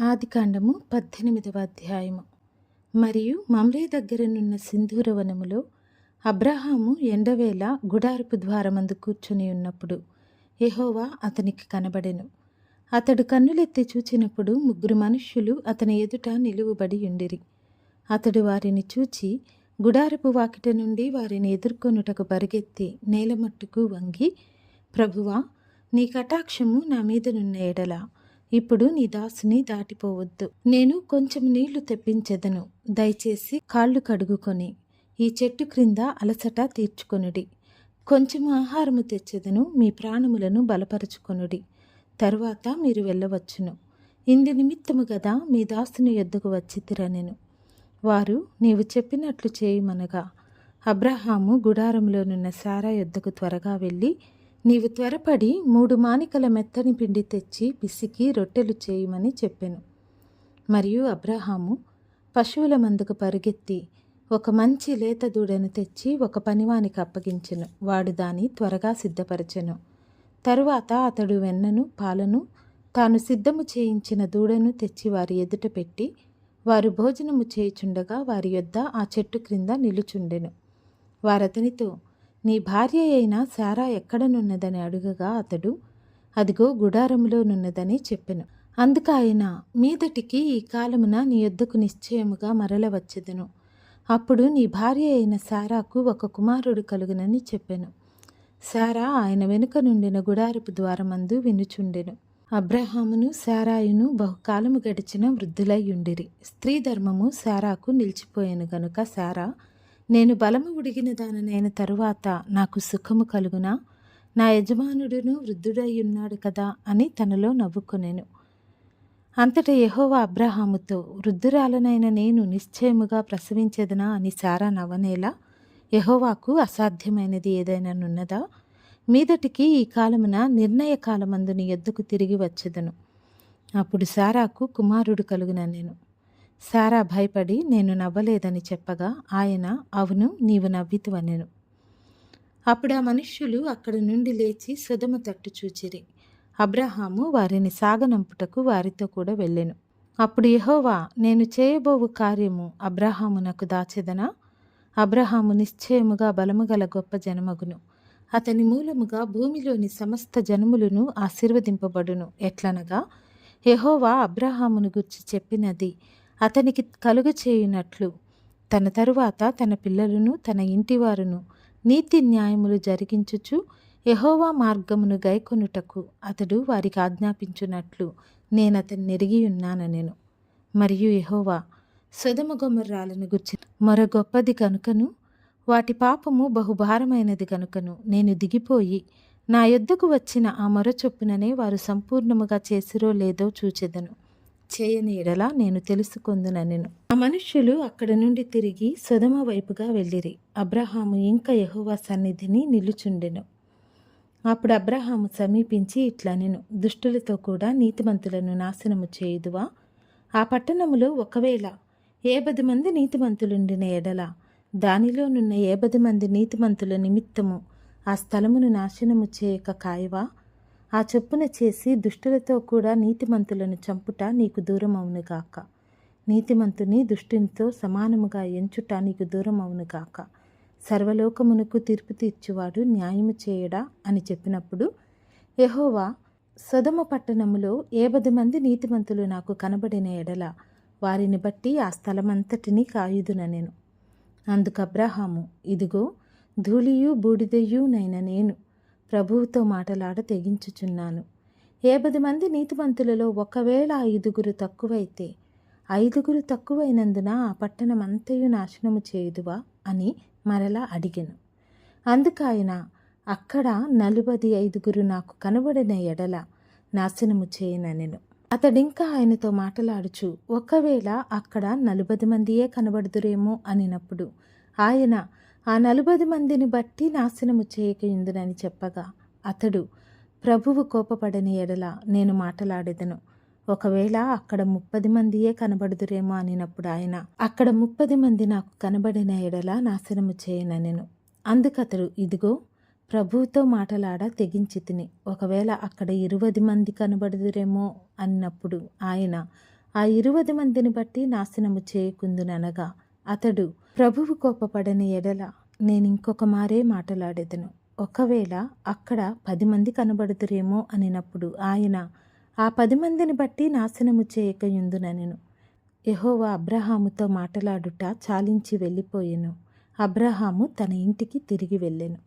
ఆదికాండము పద్దెనిమిదవ అధ్యాయము. మరియు మమ్రే దగ్గరనున్న సింధూర వనములో అబ్రహాము ఎండవేళ గుడారపు ద్వారమందు కూర్చుని ఉన్నప్పుడు ఎహోవా అతనికి కనబడెను. అతడు కన్నులెత్తి చూచినప్పుడు ముగ్గురు మనుష్యులు అతని ఎదుట నిలువబడి ఉండిరి. అతడు వారిని చూచి గుడారపు వాకిట నుండి వారిని ఎదుర్కొనుటకు పరిగెత్తి నేలమట్టుకు వంగి ప్రభువా నీ కటాక్షము నా మీదనున్న ఎడల. ఇప్పుడు నీ దాసుని దాటిపోవద్దు. నేను కొంచెం నీళ్ళు తెప్పించెదను. దయచేసి కాళ్ళు కడుగుకొని ఈ చెట్టు క్రింద అలసట తీర్చుకొనుడి. కొంచెం ఆహారము తెచ్చెదను మీ ప్రాణములను బలపరచుకొనుడి. తరువాత మీరు వెళ్ళవచ్చును. ఇందు నిమిత్తము గదా మీ దాసుని యొద్దకు వచ్చితిరనెను వారు నీవు చెప్పినట్లు చేయమనగా అబ్రహాము గుడారంలోనున్న సారా యొద్దకు త్వరగా వెళ్ళి నీవు త్వరపడి మూడు మానికల మెత్తని పిండి తెచ్చి పిసికి రొట్టెలు చేయమని చెప్పెను. మరియు అబ్రహాము పశువుల మందుకు పరిగెత్తి ఒక మంచి లేత దూడను తెచ్చి ఒక పనివానికి అప్పగించెను. వాడు దాని త్వరగా సిద్ధపరచెను. తరువాత అతడు వెన్నను పాలను తాను సిద్ధము చేయించిన దూడను తెచ్చి వారి ఎదుట పెట్టి వారు భోజనము చేయుచుండగా వారి యొద్ద ఆ చెట్టు క్రింద నిలుచుండెను. వారతనితో నీ భార్య అయిన సారా ఎక్కడనున్నదని అడుగగా అతడు అదిగో గుడారములోనున్నదని చెప్పెను. అందుకు ఆయన మీదటికి ఈ కాలమున నీ యొద్దకు నిశ్చయముగా మరల వచ్చెదను అప్పుడు నీ భార్య అయిన సారాకు ఒక కుమారుడు కలుగునని చెప్పెను. సారా ఆయన వెనుక నుండిన గుడారపు ద్వారమందు వినుచుండెను. అబ్రహామును సారాయును బహుకాలము గడిచిన వృద్ధులై ఉండిరి. స్త్రీ ధర్మము సారాకు నిలిచిపోయాను గనుక సారా నేను బలము ఉడిగిన దాననైన తరువాత నాకు సుఖము కలుగునా? నా యజమానుడును వృద్ధుడై ఉన్నాడు కదా అని తనలో నవ్వుకొనెను. అంతట యహోవ అబ్రహాముతో వృద్ధురాలనైన నేను నిశ్చయముగా ప్రసవించేదనా అని సారా నవ్వనేలా యహోవాకు అసాధ్యమైనది ఏదైనా నున్నదా? మీదటికి ఈ కాలమున నిర్ణయ కాలమందుని ఎద్దుకు తిరిగి వచ్చేదను. అప్పుడు సారాకు కుమారుడు కలుగున నేను సారా భయపడి నేను నవ్వలేదని చెప్పగా ఆయన అవును నీవు నవ్వితువనెను. అప్పుడు ఆ మనుష్యులు అక్కడి నుండి లేచి సుధమ తట్టు చూచిరి. అబ్రహాము వారిని సాగనంపుటకు వారితో కూడా వెళ్ళెను. అప్పుడు యహోవా నేను చేయబోవు కార్యము అబ్రహామునకు దాచెదనా? అబ్రహాము నిశ్చయముగా బలము గల గొప్ప జనమగును. అతని మూలముగా భూమిలోని సమస్త జనములను ఆశీర్వదింపబడును. ఎట్లనగా యహోవా అబ్రహామును గుర్చి చెప్పినది అతనికి కలుగ చేయునట్లు తన తరువాత తన పిల్లలను తన ఇంటివారును నీతి న్యాయములు జరిగించుచు యహోవా మార్గమును గైకొనుటకు అతడు వారికి ఆజ్ఞాపించున్నట్లు నేను అతన్ని నెరిగి ఉన్నాననెను. మరియు యహోవా సొదమగొమర్రాలను గుర్చి మరో గొప్పది కనుకను వాటి పాపము బహుభారమైనది కనుకను నేను దిగిపోయి నా యొద్దకు వచ్చిన ఆ మరో చొప్పుననే వారు సంపూర్ణముగా చేసిరో లేదో చూచెదను. చేయని ఎడల నేను తెలుసుకొందుననెను ఆ మనుష్యులు అక్కడ నుండి తిరిగి సుధమ వైపుగా వెళ్ళిరి. అబ్రహాము ఇంకా యెహోవా సన్నిధిని నిలుచుండెను. అప్పుడు అబ్రహాము సమీపించి ఇట్లనెను దుష్టులతో కూడా నీతిమంతులను నాశనము చేయుదువా? ఆ పట్టణములో ఒకవేళ ఏ పది మంది నీతిమంతులుండిన ఎడల దానిలోనున్న ఏబది మంది నీతిమంతుల నిమిత్తము ఆ స్థలమును నాశనము చేయక కాయవా? ఆ చొప్పున చేసి దుష్టులతో కూడా నీతిమంతులను చంపుట నీకు దూరమవునుగాక నీతిమంతుని దుష్టినితో సమానముగా ఎంచుట నీకు దూరం అవ్వును కాక సర్వలోకమునకు తీర్పు తీర్చువాడు న్యాయము చేయడా అని చెప్పినప్పుడు యహోవా సొదమ పట్టణములో ఏబది మంది నీతిమంతులు నాకు కనబడిన ఎడల వారిని బట్టి ఆ స్థలమంతటిని కాయుదుననెను అందుకు అబ్రహాము ఇదిగో ధూళియు బూడిదయ్యునైన నేను ప్రభువుతో మాటలాడ తెగించుచున్నాను. ఏపది మంది నీతిమంతులలో ఒకవేళ ఐదుగురు తక్కువైతే ఐదుగురు తక్కువైనందున ఆ పట్టణం అంతయు నాశనము చేయుదువా అని మరలా అడిగెను. అందుకాయన అక్కడ నలుబది ఐదుగురు నాకు కనబడిన ఎడల నాశనము చేయననెను. అతడింకా ఆయనతో మాటలాడుచు ఒకవేళ అక్కడ నలుబది మందియే కనబడుదురేమో అనినప్పుడు ఆయన ఆ నలుబది మందిని బట్టి నాశనము చేయకయుందునని చెప్పగా అతడు ప్రభువు కోపపడని ఎడల నేను మాటలాడెదను. ఒకవేళ అక్కడ ముప్పది మందియే కనబడుదురేమో అనినప్పుడు ఆయన అక్కడ ముప్పది మంది నాకు కనబడిన ఎడల నాశనము చేయననెను. అందుకతడు ఇదిగో ప్రభువుతో మాటలాడ తెగించి తిని. ఒకవేళ అక్కడ ఇరువది మంది కనబడుదురేమో అన్నప్పుడు ఆయన ఆ ఇరువది మందిని బట్టి నాశనము చేయకుందుననగా అతడు ప్రభువు కోపపడని ఎడల నేను ఇంకొక మారే మాటలాడేదను. ఒకవేళ అక్కడ పది మంది కనబడుతురేమో అనినప్పుడు ఆయన ఆ పది మందిని బట్టి నాశనము చేయకయుందునెను యహోవా అబ్రహాముతో మాటలాడుట చాలించి వెళ్ళిపోయెను. అబ్రహాము తన ఇంటికి తిరిగి వెళ్ళెను.